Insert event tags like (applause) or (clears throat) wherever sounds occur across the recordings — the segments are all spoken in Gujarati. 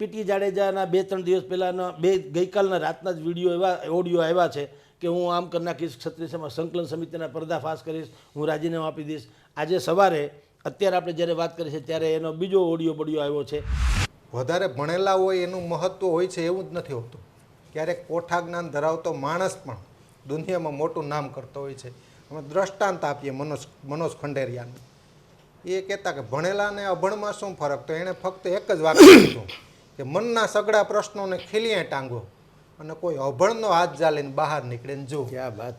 પીટી જાડેજાના બે, ત્રણ દિવસ પહેલાંના બે ગઈકાલના રાતના જ વીડિયો એવા, ઓડિયો આવ્યા છે કે હું આમ કરી નાખીશ, ક્ષત્રિય સંકલન સમિતિના પર્દાફાશ કરીશ, હું રાજીનામું આપી દઈશ. આજે સવારે, અત્યારે આપણે જ્યારે વાત કરી છે ત્યારે એનો બીજો ઓડિયો બડિયો આવ્યો છે. વધારે ભણેલા હોય એનું મહત્ત્વ હોય છે એવું જ નથી હોતું. ક્યારેક કોઠા જ્ઞાન ધરાવતો માણસ પણ દુનિયામાં મોટું નામ કરતો હોય છે. અમે દ્રષ્ટાંત આપીએ મનોજ મનોજ ખંડેરિયાનું. એ કહેતા કે ભણેલા ને અભણમાં શું ફરક? તો એણે ફક્ત એક જ વાક્ય કીધું કે મનના સગડા પ્રશ્નોને ખીલીએ ટાંગો અને કોઈ અભણનો હાથ ચાલીને બહાર નીકળે ને જો.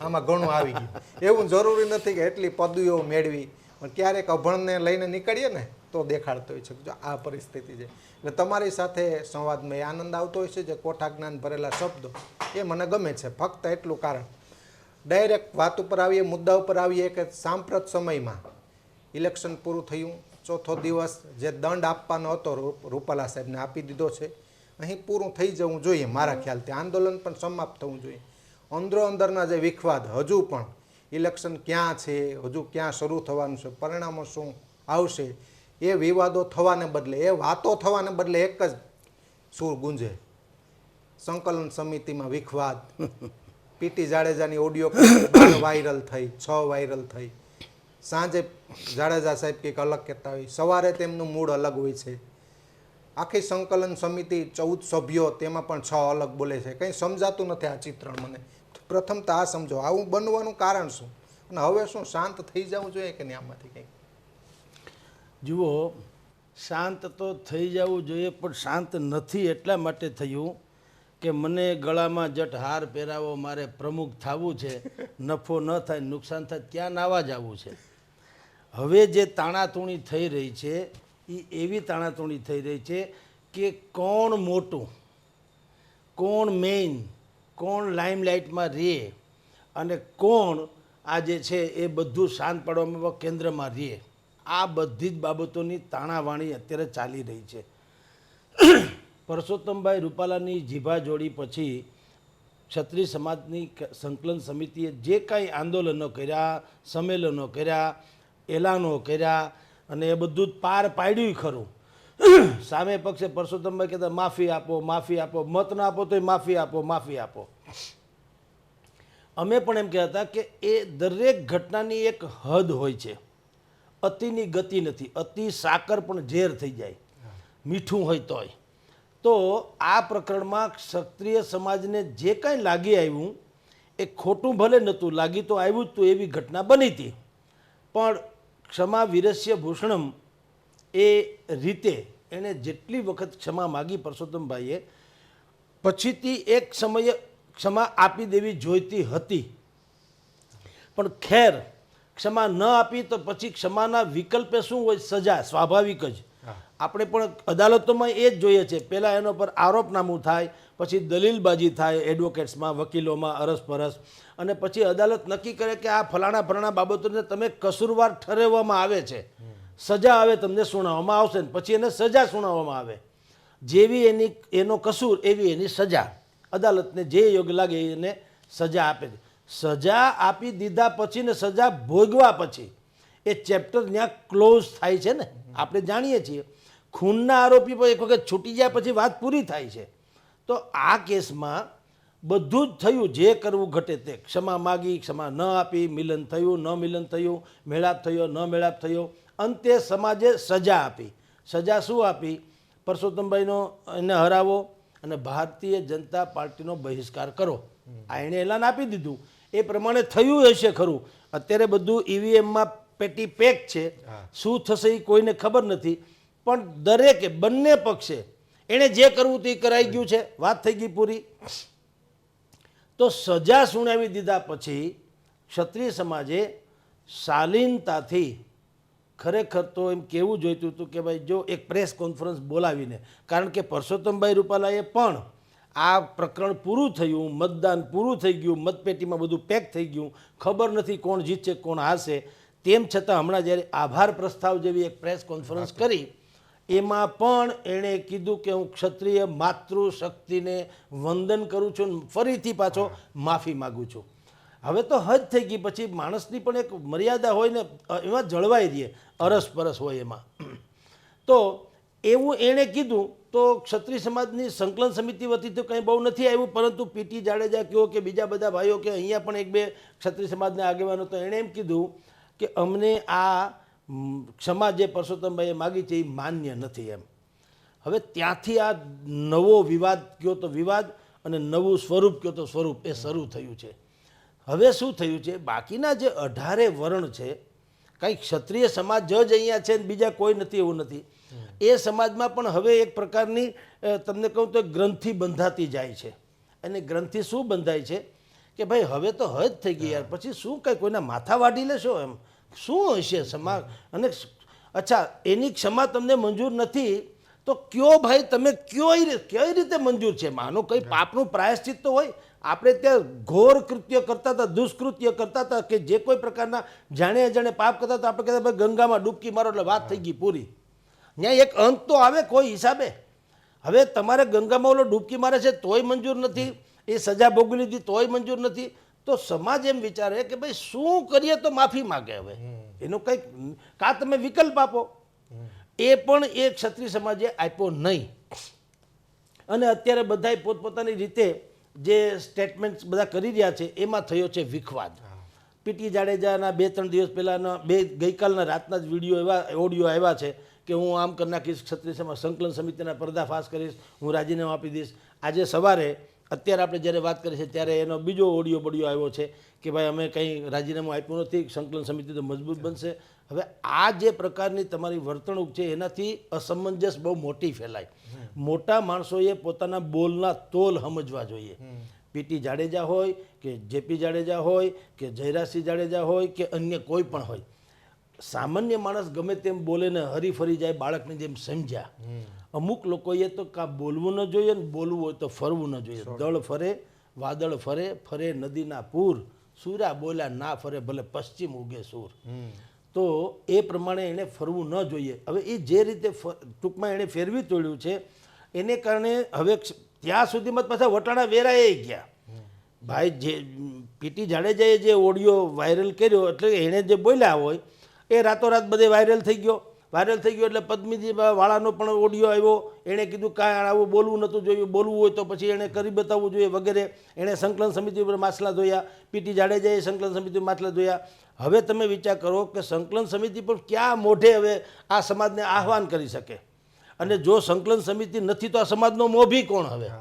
આમાં ઘણું આવી ગયું. એવું જરૂરી નથી કે એટલી પદવીઓ મેળવી પણ ક્યારેક અભણને લઈને નીકળીએ ને તો દેખાડતો હોય છે જો આ પરિસ્થિતિ છે. એટલે તમારી સાથે સંવાદમાં એ આનંદ આવતો હોય છે જે કોઠા જ્ઞાન ભરેલા શબ્દો એ મને ગમે છે. ફક્ત એટલું કારણ ડાયરેક્ટ વાત ઉપર આવીએ મુદ્દા ઉપર આવીએ કે સાંપ્રત સમયમાં ઇલેક્શન પૂરું થયું ચોથો દિવસ જે દંડ આપવાનો હતો રૂપાલા સાહેબને આપી દીધો છે. અહીં પૂરું થઈ જવું જોઈએ મારા ખ્યાલથી. આંદોલન પણ સમાપ્ત થવું જોઈએ. અંદરો અંદરના જે વિખવાદ હજુ પણ ઇલેક્શન ક્યાં છે હજુ ક્યાં શરૂ થવાનું છે પરિણામો શું આવશે એ વિવાદો થવાને બદલે એ વાતો થવાને બદલે એક જ સૂર ગુંજે. સંકલન સમિતિમાં વિખવાદ. (laughs) પીટી જાડેજાની ઓડિયો વાયરલ થઈ છ વાયરલ થઈ. સાંજે જાડેજા સાહેબ કંઈક અલગ કહેતા હોય. સવારે તેમનું મૂડ અલગ હોય છે. આખી સંકલન સમિતિ ચૌદ સભ્યો, તેમાં પણ છ અલગ બોલે છે. કંઈ સમજાતું નથી આ ચિત્રણ મને. પ્રથમ તો આ સમજો. આવું બનવાનું કારણ શું? અને હવે શું, શાંત થઈ જવું જોઈએ કે નહીં આમાંથી કંઈક જુઓ, શાંત તો થઈ જવું જોઈએ, પણ શાંત નથી એટલા માટે થયું કે મને ગળામાં જટ હાર પહેરાવો, મારે પ્રમુખ થવું છે. નફો ન થાય, નુકસાન થાય, ત્યાં નાવા જવું છે. હવે જે તાણાતૂણી થઈ રહી છે એ એવી તાણાતૂણી થઈ રહી છે કે કોણ મોટું, કોણ મેઇન કોણ લાઇમલાઇટમાં રહે અને કોણ આ જે છે એ બધું શાંત પાડવામાં કેન્દ્રમાં રહે આ બધી જ બાબતોની તાણાવાણી અત્યારે ચાલી રહી છે. (clears throat) પરસોત્તમભાઈ રૂપાલાની જીભા જોડી પછી ક્ષત્રિય સમાજની સંકલન સમિતિએ જે કાંઈ આંદોલનો કર્યા, સંમેલનો કર્યા એલાનો કર્યા અને એ બધું જ પાર પાડ્યું ખરું. સામે પક્ષે પરસોત્તમભાઈ કહેતા, માફી આપો માફી આપો, મત ના આપો તોય માફી આપો માફી આપો. અમે પણ એમ કહેતા કે એ દરેક ઘટનાની એક હદ હોય છે. અતિની ગતિ નથી, અતિ સાકર પણ ઝેર થઈ જાય. મીઠું હોય તોય. તો આ પ્રકરણમાં ક્ષત્રિય સમાજને જે કાંઈ લાગી આવ્યું, એ ખોટું ભલે નહોતું, લાગી તો આવ્યું જ તો એવી ઘટના બની હતી. પણ ક્ષમા વિરસ્ય ભૂષણમ એ રીતે એણે જેટલી વખત ક્ષમા માગી પરસોત્તમભાઈએ, પછીથી એક સમયે ક્ષમા આપી દેવી જોઈતી હતી. પણ ખેર, ક્ષમા ન આપી તો પછી ક્ષમાના વિકલ્પે શું હોય? સજા, સ્વાભાવિક જ. આપણે પણ અદાલતોમાં એ જ જોઈએ છે. પહેલાં એનો પર આરોપનામું થાય, પછી દલીલબાજી થાય, એડવોકેટ્સમાં, વકીલોમાં, અરસપરસ. અને પછી અદાલત નક્કી કરે કે આ ફલાણા ફલાણા બાબતોને તમે કસૂરવાર ઠરેવવામાં આવે છે. સજા આવે તમને સુનાવવામાં આવશે ને પછી એને સજા સુનાવવામાં આવે. જેવી એની, એનો કસૂર, એવી એની સજા. અદાલતને જે યોગ્ય લાગે એને સજા આપે છે. સજા આપી દીધા પછી ને સજા ભોગવા પછી એ ચેપ્ટર ત્યાં ક્લોઝ થાય છે ને. આપણે જાણીએ છીએ. ખૂનના આરોપી પર એક વખત છૂટી જાય પછી વાત પૂરી થાય છે. તો આ કેસમાં બધું જ થયું જે કરવું ઘટે તે. ક્ષમા માગી ક્ષમા ન આપી મિલન થયું ન મિલન થયું મેળાપ થયો ન મેળાપ થયો. અંતે સમાજે સજા આપી. સજા શું આપી? પરસોત્તમભાઈનો એને હરાવો અને ભારતીય જનતા પાર્ટીનો બહિષ્કાર કરો. આ એણે એલાન આપી દીધું. એ પ્રમાણે થયું હશે ખરું. અત્યારે બધું ઈવીએમમાં પેટી પેક છે શું થશે એ કોઈને ખબર નથી. પણ દરેકે બંને પક્ષે એણે જે કરવું તે કરાઈ ગયું છે. વાત થઈ ગઈ પૂરી. તો સજા સુનાવી દીધા પછી ક્ષત્રિય સમાજે શાલીનતાથી ખરેખર તો એમ કહેવું જોઈતું હતું કે ભાઈ જો એક પ્રેસ કોન્ફરન્સ બોલાવીને કારણ કે પરસોત્તમભાઈ રૂપાલાએ પણ આ પ્રકરણ પૂરું થયું મતદાન પૂરું થઈ ગયું મતપેટીમાં બધું પેક થઈ ગયું ખબર નથી કોણ જીતશે કોણ હારશે. તેમ છતાં હમણાં જ્યારે આભાર પ્રસ્તાવ જેવી એક પ્રેસ કોન્ફરન્સ કરી એમાં પણ એણે કીધું કે હું ક્ષત્રિય માતૃશક્તિને વંદન કરું છું ફરીથી પાછો માફી માગું છું. હવે તો હદ થઈ ગઈ, પછી માણસની પણ એક મર્યાદા હોય ને એમાં જળવાઈ રહીએ અરસ પરસ હોય એમાં. તો એવું એણે કીધું, તો ક્ષત્રિય સમાજની સંકલન સમિતિ વતી તો કંઈ બહુ નથી આવ્યું, પરંતુ પીટી જાડેજા કહો કે બીજા બધા ભાઈઓ કે અહીંયા પણ એક બે ક્ષત્રિય સમાજના આગેવાનો તો એણે એમ કીધું કે અમને આ ક્ષમા જે પરસોત્તમભાઈએ માગી છે એ માન્ય નથી એમ. હવે ત્યાંથી આ નવો વિવાદ કયો તો વિવાદ અને નવું સ્વરૂપ કયો તો સ્વરૂપ એ શરૂ થયું છે. હવે શું થયું છે? બાકીના જે અઢારે વર્ણ છે કંઈ ક્ષત્રિય સમાજ જ અહીંયા છે ને બીજા કોઈ નથી એવું નથી. એ સમાજમાં પણ હવે એક પ્રકારની તમને કહું તો ગ્રંથિ બંધાતી જાય છે. અને ગ્રંથિ શું બંધાય છે? કે ભાઈ હવે તો હદ થઈ ગઈ યાર. પછી શું કંઈ કોઈના માથા વાઢી લેશો એમ? શું હશે ક્ષમા? અને અચ્છા, એની ક્ષમા તમને મંજૂર નથી, તો કયો ભાઈ, તમે કયો કઈ રીતે મંજૂર છે? માનો કંઈ પાપનું પ્રાયશ્ચિત તો હોય. આપણે ત્યાં ઘોર કૃત્ય કરતા હતા, દુષ્કૃત્ય કરતા હતા, કે જે કોઈ પ્રકારના જાણે અજાણે પાપ કરતા હતા, આપણે કહેતા ભાઈ, ગંગામાં ડૂબકી મારો, એટલે વાત થઈ ગઈ પૂરી. ત્યાં એક અંત તો આવે કોઈ હિસાબે. હવે તમારે ગંગામાં ઓલો ડૂબકી મારે છે તોય મંજૂર નથી, એ સજા ભોગવી લીધી તોય મંજૂર નથી. તો સમાજ એમ વિચારે કે ભાઈ શું કરીએ તો માફી માગે હવે. એનો કંઈક કાં તમે વિકલ્પ આપો. એ પણ એ ક્ષત્રિય સમાજે આપ્યો નહીં. અને અત્યારે બધાય પોતપોતાની રીતે જે સ્ટેટમેન્ટ્સ બધા કરી રહ્યા છે એમાં થયો છે વિખવાદ. પીટી જાડેજાના બે ત્રણ દિવસ પહેલાંના બે ગઈકાલના રાતના જ વીડિયો એવા ઓડિયો આવ્યા છે કે હું આમ કરી નાખીશ ક્ષત્રિય સમાજ સંકલન સમિતિના પર્દાફાશ કરીશ હું રાજીનામું આપી દઈશ. આજે સવારે અત્યારે આપણે જ્યારે વાત કરી છે ત્યારે એનો બીજો ઓડિયો બડિયો આવ્યો છે કે ભાઈ અમે કંઈ રાજીનામું આપ્યું નથી સંકલન સમિતિ તો મજબૂત બનશે. હવે આ જે પ્રકારની તમારી વર્તણૂક છે એનાથી અસમંજસ બહુ મોટી ફેલાય. મોટા માણસોએ પોતાના બોલના તોલ સમજવા જોઈએ. પીટી જાડેજા હોય કે જેપી જાડેજા હોય કે જયરાજસિંહ જાડેજા હોય કે અન્ય કોઈ પણ હોય. સામાન્ય માણસ ગમે તેમ બોલે ને હરીફરી જાય બાળકને જેમ સમજ્યા. અમુક લોકોએ તો કાં બોલવું ન જોઈએ ને બોલવું હોય તો ફરવું ન જોઈએ. દળ ફરે વાદળ ફરે ફરે નદીના પૂર. સૂરા બોલ્યા ના ફરે ભલે પશ્ચિમ ઉગે સૂર. તો એ પ્રમાણે એણે ફરવું ન જોઈએ. હવે એ જે રીતે ટૂંકમાં એણે ફેરવી તોડ્યું છે એને કારણે હવે ત્યાં સુધીમાં પાછા વટાણા વેરાએ ગયા. ભાઈ જે પીટી જાડેજાએ જે ઓડિયો વાયરલ કર્યો એટલે એણે જે બોલ્યા હોય એ રાતોરાત બધે વાયરલ થઈ ગયો. વાયરલ થઈ ગયો એટલે પદ્મીજી વાળાનો પણ ઓડિયો આવ્યો. એણે કીધું કાંઈ આવું બોલવું નહોતું જોઈએ બોલવું હોય તો પછી એણે કરી બતાવવું જોઈએ વગેરે. એણે સંકલન સમિતિ ઉપર માછલા ધોયા. પીટી જાડેજાએ સંકલન સમિતિ ઉપર માછલા ધોયા. હવે તમે વિચાર કરો કે સંકલન સમિતિ પર ક્યાં મોઢે હવે આ સમાજને આહવાન કરી શકે? અને જો સંકલન સમિતિ નથી તો આ સમાજનો મોભી કોણ હવે?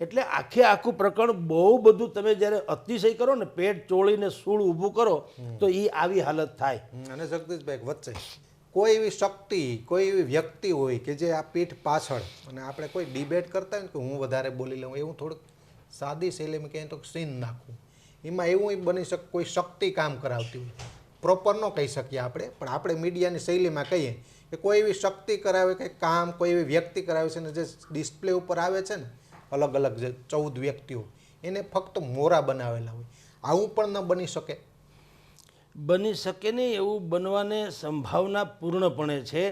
એટલે આખે આખું પ્રકરણ બહુ બધું તમે જ્યારે અતિશય કરો ને પેટ ચોળીને સૂળ ઊભું કરો તો એ આવી હાલત થાય. અને જગદીશભાઈ વચ્ચે. કોઈ એવી શક્તિ, કોઈ એવી વ્યક્તિ હોય કે જે આ પીઠ પાછળ, અને આપણે કોઈ ડિબેટ કરતા હોય ને કે હું વધારે બોલી લઉં, એવું થોડુંક સાદી શૈલીમાં કહીએ તો સીન નાખવું. એમાં એવું બની શકે, કોઈ શક્તિ કામ કરાવતી હોય. પ્રોપર ન કહી શકીએ આપણે, પણ આપણે મીડિયાની શૈલીમાં કહીએ કે કોઈ એવી શક્તિ કરાવે કે કામ, કોઈ એવી વ્યક્તિ કરાવે છે ને જે ડિસ્પ્લે ઉપર આવે છે ને, અલગ અલગ જે ચૌદ વ્યક્તિઓ, એને ફક્ત મોરા બનાવેલા હોય. આવું પણ ન બની શકે. બની શકે નહીં એવું બનવાને સંભાવના પૂર્ણપણે છે.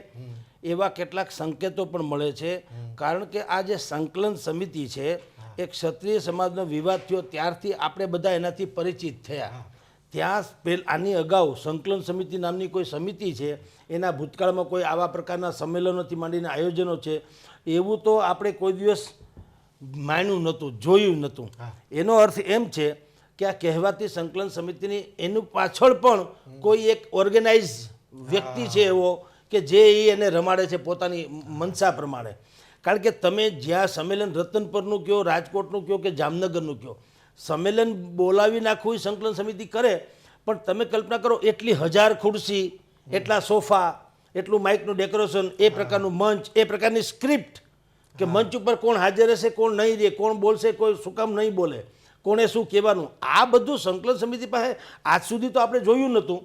એવા કેટલાક સંકેતો પણ મળે છે. કારણ કે આ જે સંકલન સમિતિ છે એ ક્ષત્રિય સમાજનો વિવાદ થયો ત્યારથી આપણે બધા એનાથી પરિચિત થયા. ત્યાં પેલ આની અગાઉ સંકલન સમિતિ નામની કોઈ સમિતિ છે એના ભૂતકાળમાં કોઈ આવા પ્રકારના સંમેલનોથી માંડીને આયોજનો છે એવું તો આપણે કોઈ દિવસ માન્યું નહોતું જોયું નહોતું. એનો અર્થ એમ છે કે આ કહેવાતી સંકલન સમિતિની એનું પાછળ પણ કોઈ એક ઓર્ગેનાઇઝ વ્યક્તિ છે એવો કે જે એ એને રમાડે છે પોતાની મનસા પ્રમાણે. કારણ કે તમે જ્યાં સંમેલન રતનપરનું કહો, રાજકોટનું કહો કે જામનગરનું કહો, સંમેલન બોલાવી નાખવું એ સંકલન સમિતિ કરે, પણ તમે કલ્પના કરો એટલી હજાર ખુરશી, એટલા સોફા, એટલું માઇકનું ડેકોરેશન, એ પ્રકારનું મંચ, એ પ્રકારની સ્ક્રિપ્ટ, કે મંચ ઉપર કોણ હાજર હશે કોણ નહીં રહે, કોણ બોલશે, કોઈ શું કામ નહીં બોલે. કોણે શું કહેવાનું? આ બધું સંકલન સમિતિ પાસે આજ સુધી તો આપણે જોયું નહોતું.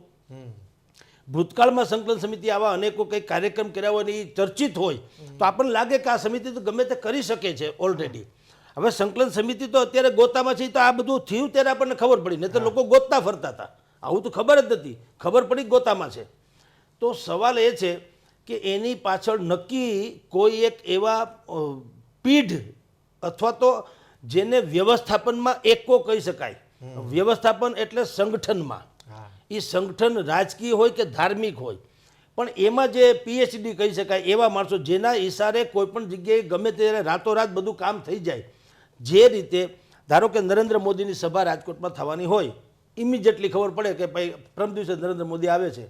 ભૂતકાળમાં સંકલન સમિતિ આવા અનેકો કંઈક કાર્યક્રમ કર્યા હોય એ ચર્ચિત હોય તો આપણને લાગે કે આ સમિતિ તો ગમે તે કરી શકે છે ઓલરેડી હવે સંકલન સમિતિ તો અત્યારે ગોતામાં છે તો આ બધું થયું ત્યારે આપણને ખબર પડી. નહીં તો લોકો ગોતતા ફરતા હતા. આવું તો ખબર જ નથી ખબર પડી ગોતામાં છે. તો સવાલ એ છે કે એની પાછળ નક્કી કોઈ એક એવા પીઢ અથવા તો જેને વ્યવસ્થાપનમાં એકો કહી શકાય. વ્યવસ્થાપન એટલે સંગઠનમાં. એ સંગઠન રાજકીય હોય કે ધાર્મિક હોય. પણ એમાં જે પીએચડી કહી શકાય એવા માણસો જેના ઈશારે કોઈપણ જગ્યાએ ગમે ત્યારે રાતોરાત બધું કામ થઈ જાય જે રીતે ધારો કે નરેન્દ્ર મોદીની સભા રાજકોટમાં થવાની હોય ઇમિજિએટલી ખબર પડે કે ભાઈ પ્રથમ દિવસે નરેન્દ્ર મોદી આવે છે.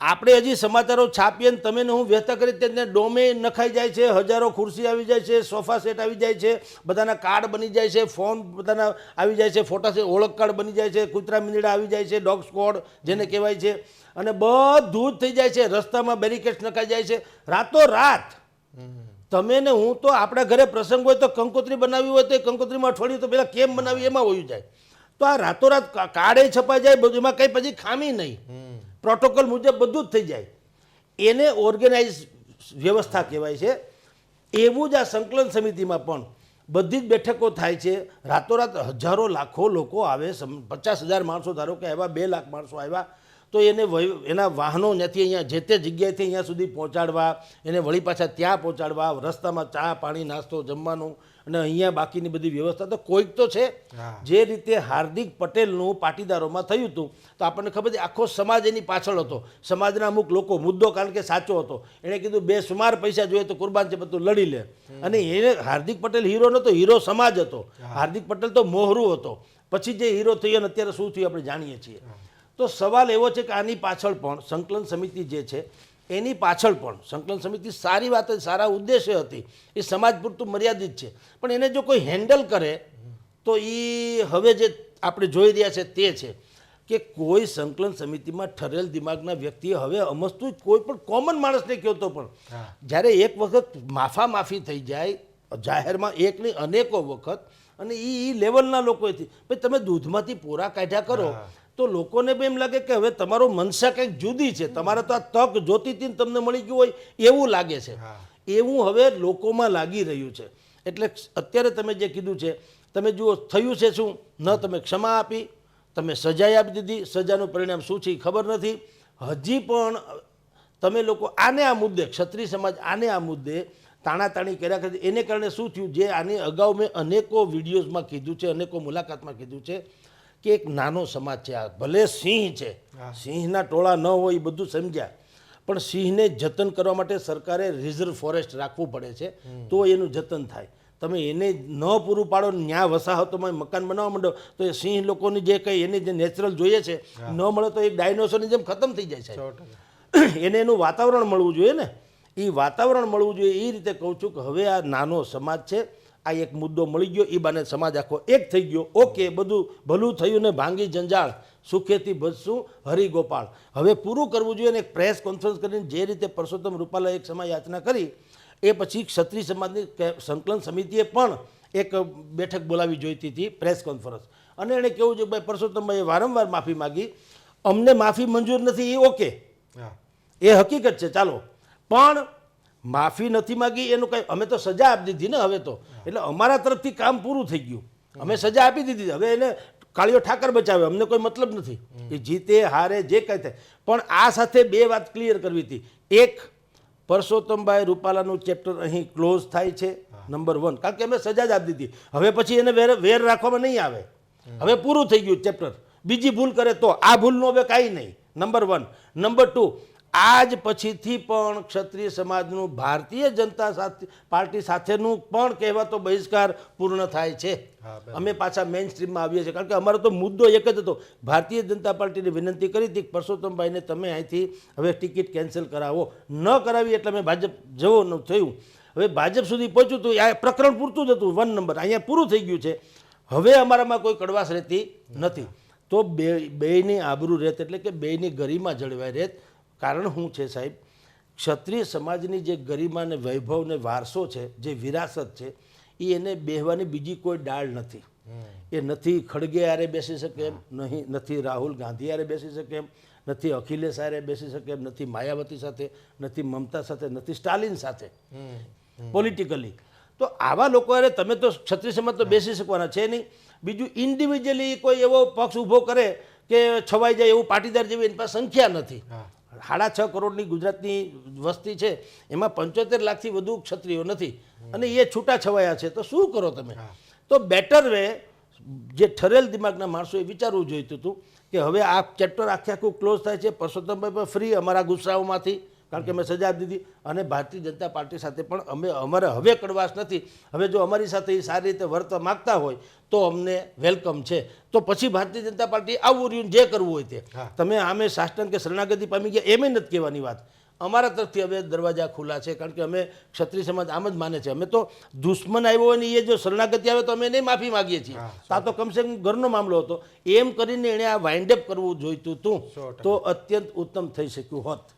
આપણે હજી સમાચારો છાપીએ ને તમે હું વ્યથા કરી તેને ડોમે નખાઈ જાય છે, હજારો ખુરશી આવી જાય છે, સોફા સેટ આવી જાય છે, બધાના કાર્ડ બની જાય છે, ફોન બધાના આવી જાય છે, ફોટા છે ઓળખ કાર્ડ બની જાય છે, કૂતરા મીંદડા આવી જાય છે, ડોગ સ્કોડ જેને કહેવાય છે, અને બધું જ થઈ જાય છે, રસ્તામાં બેરિકેડ્સ નખાઈ જાય છે. રાતો રાત તમે ને હું તો આપણા ઘરે પ્રસંગ હોય તો કંકોત્રી બનાવી હોય તો કંકોત્રીમાં અઠવાડિયું તો પહેલાં કેમ બનાવી, એમાં હોયું જાય. તો આ રાતોરાત કાળે છપાઈ જાય, બધું એમાં કંઈ પછી ખામી નહીં. પ્રોટોકોલ મુજબ બધું જ થઈ જાય. એને ઓર્ગેનાઇઝ વ્યવસ્થા કહેવાય છે. એવું જ આ સંકલન સમિતિમાં પણ બધી જ બેઠકો થાય છે. રાતોરાત હજારો લાખો લોકો આવે પચાસ હજાર માણસો ધારો કે આવ્યા, બે લાખ માણસો આવ્યા, તો એને એના વાહનો ત્યાંથી અહીંયા જે તે જગ્યાએથી અહીંયા સુધી પહોંચાડવા, એને વળી પાછા ત્યાં પહોંચાડવા, રસ્તામાં ચા પાણી, નાસ્તો, જમવાનું અને અહીંયા બાકીની બધી વ્યવસ્થા તો કોઈક તો છે. જે રીતે હાર્દિક પટેલનું પાટીદારોમાં થયું હતું તો આપણને ખબર છે આખો સમાજ એની પાછળ હતો. સમાજના અમુક લોકો મુદ્દો કારણ કે સાચો હતો. એણે કીધું બે સુમાર પૈસા જોઈએ તો કુરબાન છે બધું લડી લે. અને એને હાર્દિક પટેલ હીરો નહોતો હીરો સમાજ હતો. હાર્દિક પટેલ તો મોહરું હતો. પછી જે હીરો થયો અને અત્યારે શું થયું આપણે જાણીએ છીએ. તો સવાલ એવો છે કે આની પાછળ પણ સંકલન સમિતિ જે છે એની પાછળ પણ સંકલન સમિતિ સારી વાત સારા ઉદ્દેશ્ય હતી. એ સમાજ પૂરતું મર્યાદિત છે. પણ એને જો કોઈ હેન્ડલ કરે તો એ હવે જે આપણે જોઈ રહ્યા છે તે છે કે કોઈ સંકલન સમિતિમાં ઠરેલ દિમાગના વ્યક્તિએ હવે અમસ્તું કોઈ પણ કોમન માણસને કહેતો પણ જ્યારે એક વખત માફા માફી થઈ જાય જાહેરમાં એક નહીં અનેકો વખત અને એ એ લેવલના લોકોએથી ભાઈ તમે દૂધમાંથી પોરા કાઢ્યા કરો. તો લોકોને બી એમ લાગે કે હવે તમારો મનસા કંઈક જુદી છે. તમારે તો આ તક જોતી હતી તમને મળી ગયું હોય એવું લાગે છે. એવું હવે લોકોમાં લાગી રહ્યું છે. એટલે અત્યારે તમે જે કીધું છે તમે જુઓ થયું છે શું? ન તમે ક્ષમા આપી તમે સજાએ આપી દીધી. સજાનું પરિણામ શું છે એ ખબર નથી. હજી પણ તમે લોકો આને આ મુદ્દે ક્ષત્રિય સમાજ આને આ મુદ્દે તાણાતાણી કર્યા કરે એને કારણે શું થયું? જે આની અગાઉ મેં અનેકો વિડીયોઝમાં કીધું છે અનેકો મુલાકાતમાં કીધું છે. કે એક નાનો સમાજ છે આ. ભલે સિંહ છે સિંહના ટોળા ન હોય એ બધું સમજ્યા. પણ સિંહને જતન કરવા માટે સરકારે રિઝર્વ ફોરેસ્ટ રાખવું પડે છે તો એનું જતન થાય. તમે એને ન પૂરું પાડો ન્યા વસાહતોમાં મકાન બનાવવા માંડો તો એ સિંહ લોકોની જે કંઈ એને જે નેચરલ જોઈએ છે ન મળે તો એ ડાયનોસરની જેમ ખતમ થઈ જાય છે (clears throat) એને એનું વાતાવરણ મળવું જોઈએ ને. એ વાતાવરણ મળવું જોઈએ એ રીતે કહું છું કે હવે આ નાનો સમાજ છે આ એક મુદ્દો મળી ગયો એ બાને સમાજ આખો એક થઈ ગયો. ઓકે બધું ભલું થયું ને ભાંગી જંજાળ સુખેથી ભજશું હરિગોપાળ હવે પૂરું કરવું જોઈએ અને એક પ્રેસ કોન્ફરન્સ કરીને જે રીતે પરસોત્તમ રૂપાલાએ એક સમય યાચના કરી એ પછી ક્ષત્રિય સમાજની સંકલન સમિતિએ પણ એક બેઠક બોલાવી જોઈતી હતી પ્રેસ કોન્ફરન્સ અને એણે કેવું છે ભાઈ પરસોત્તમભાઈએ વારંવાર માફી માગી. અમને માફી મંજૂર નથી એ ઓકે. હા. એ હકીકત છે ચાલો. પણ માફી નથી માગી, એનું કંઈ અમે તો સજા આપી દીધી ને હવે તો. એટલે અમારા તરફથી કામ પૂરું થઈ ગયું. અમે સજા આપી દીધી. હવે એને કાળીઓ ઠાકર બચાવે, અમને કોઈ મતલબ નથી. એ જીતે, હારે, જે કંઈ થાય. પણ આ સાથે બે વાત ક્લિયર કરવી હતી. એક, પરસોત્તમભાઈ રૂપાલાનું ચેપ્ટર અહીં ક્લોઝ થાય છે નંબર વન કારણ કે અમે સજા જ આપી દીધી. હવે પછી એને વેર વેર રાખવામાં નહીં આવે. હવે પૂરું થઈ ગયું ચેપ્ટર બીજી ભૂલ કરે તો. આ ભૂલનું હવે કાંઈ નહીં. નંબર વન નંબર ટુ આજ પછીથી પણ ક્ષત્રિય સમાજનું ભારતીય જનતા સાથે પાર્ટી સાથેનું પણ કહેવાતો બહિષ્કાર પૂર્ણ થાય છે. અમે પાછા મેઇન સ્ટ્રીમમાં આવીએ છીએ. કારણ કે અમારો તો મુદ્દો એક જ હતો. ભારતીય જનતા પાર્ટીને વિનંતી કરી હતી પરસોત્તમભાઈને તમે અહીંથી હવે ટિકિટ કેન્સલ કરાવો. ન કરાવી એટલે અમે ભાજપ જવાનું થયું. હવે ભાજપ સુધી પહોંચ્યું હતું આ પ્રકરણ પૂરતું જ હતું. One number. અહીંયા પૂરું થઈ ગયું છે. હવે અમારામાં કોઈ કડવાશ રહેતી નથી. તો બે બેયની આબરૂ રહેત એટલે કે બેયની ગરિમા જળવાઈ રહેત. કારણ શું છે સાહેબ? ક્ષત્રિય સમાજની જે ગરિમા ને વૈભવ ને વારસો છે, જે વિરાસત છે એ એને બેહવાની બીજી કોઈ ડાળ નથી. એ નથી ખડગે આરે બેસી શકે એમ, નહીં, નથી રાહુલ ગાંધી આરે બેસી શકે એમ, નથી અખિલેશ આરે બેસી શકે એમ, નથી માયાવતી સાથે, નથી મમતા સાથે, નથી સ્ટાલિન સાથે. પોલિટિકલી. તો આવા લોકો અરે તમે તો ક્ષત્રિય સમાજ તો બેસી શકવાના છે નહીં. બીજું ઇન્ડિવિજ્યુઅલી કોઈ એવો પક્ષ ઊભો કરે કે છવાઈ જાય એવું પાટીદાર જેવી એની પાસે સંખ્યા નથી. સાડા છ કરોડની ગુજરાતની વસ્તી છે એમાં પંચોતેર લાખથી વધુ ક્ષત્રિયો નથી. અને એ છૂટા છવાયા છે તો શું કરો તમે? તો બેટર વે જે ઠરેલ દિમાગના માણસોએ વિચારવું જોઈતું હતું કે હવે આ ચેપ્ટર આખે આખું ક્લોઝ થાય છે પરસોત્તમભાઈ પણ ફ્રી અમારા ગુસ્સાઓમાંથી. કારણ કે અમે સજા દીધી અને ભારતીય જનતા પાર્ટી સાથે પણ અમે અમારે હવે કડવાશ નથી. હવે જો અમારી સાથે એ સારી રીતે વર્તવા માગતા હોય તો અમને વેલકમ છે. તો પછી ભારતીય જનતા પાર્ટી આવું રહ્યું જે કરવું હોય તે. તમે આમે શાસન કે શરણાગતિ પામી ગયા એમ નથી કહેવાની વાત. અમારા તરફથી હવે દરવાજા ખુલ્લા છે કારણ કે અમે ક્ષત્રિય સમાજ આમ જ માને છે. અમે તો દુશ્મન આવ્યો હોય ને એ જો શરણાગતિ આવે તો અમે એને માફી માગીએ છીએ. આ તો કમસે કમ ઘરનો મામલો હતો. એમ કરીને એણે આ વાઇન્ડ અપ કરવું જોઈતું હતું. તો અત્યંત ઉત્તમ થઈ શક્યું હોત.